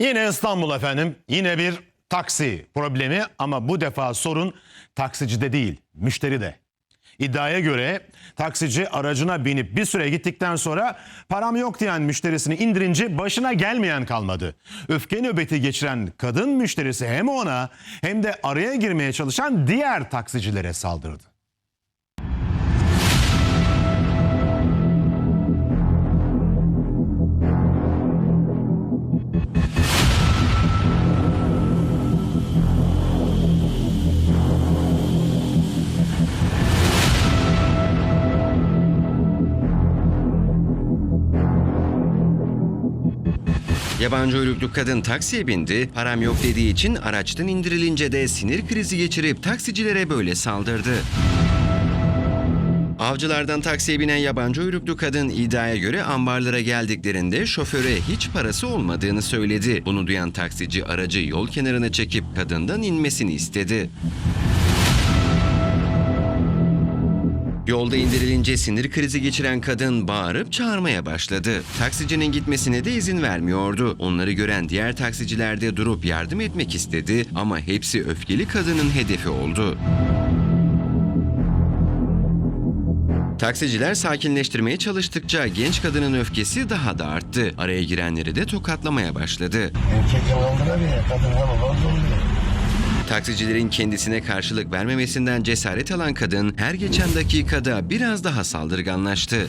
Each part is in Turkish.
Yine İstanbul efendim. Yine bir taksi problemi ama bu defa sorun taksicide değil, müşteride. İddiaya göre taksici aracına binip bir süre gittikten sonra param yok diyen müşterisini indirince başına gelmeyen kalmadı. Öfke nöbeti geçiren kadın müşterisi hem ona hem de araya girmeye çalışan diğer taksicilere saldırdı. Yabancı uyruklu kadın taksiye bindi, param yok dediği için araçtan indirilince de sinir krizi geçirip taksicilere böyle saldırdı. Avcılardan taksiye binen yabancı uyruklu kadın iddiaya göre ambarlara geldiklerinde şoföre hiç parası olmadığını söyledi. Bunu duyan taksici aracı yol kenarına çekip kadından inmesini istedi. Yolda indirilince sinir krizi geçiren kadın bağırıp çağırmaya başladı. Taksicinin gitmesine de izin vermiyordu. Onları gören diğer taksiciler de durup yardım etmek istedi ama hepsi öfkeli kadının hedefi oldu. Taksiciler sakinleştirmeye çalıştıkça genç kadının öfkesi daha da arttı. Araya girenleri de tokatlamaya başladı. Erkek aldırabilir, kadın alamaz oluyor. Taksicilerin kendisine karşılık vermemesinden cesaret alan kadın her geçen dakikada biraz daha saldırganlaştı.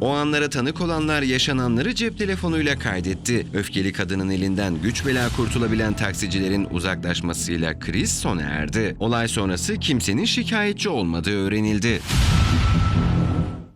O anlara tanık olanlar yaşananları cep telefonuyla kaydetti. Öfkeli kadının elinden güç bela kurtulabilen taksicilerin uzaklaşmasıyla kriz sona erdi. Olay sonrası kimsenin şikayetçi olmadığı öğrenildi.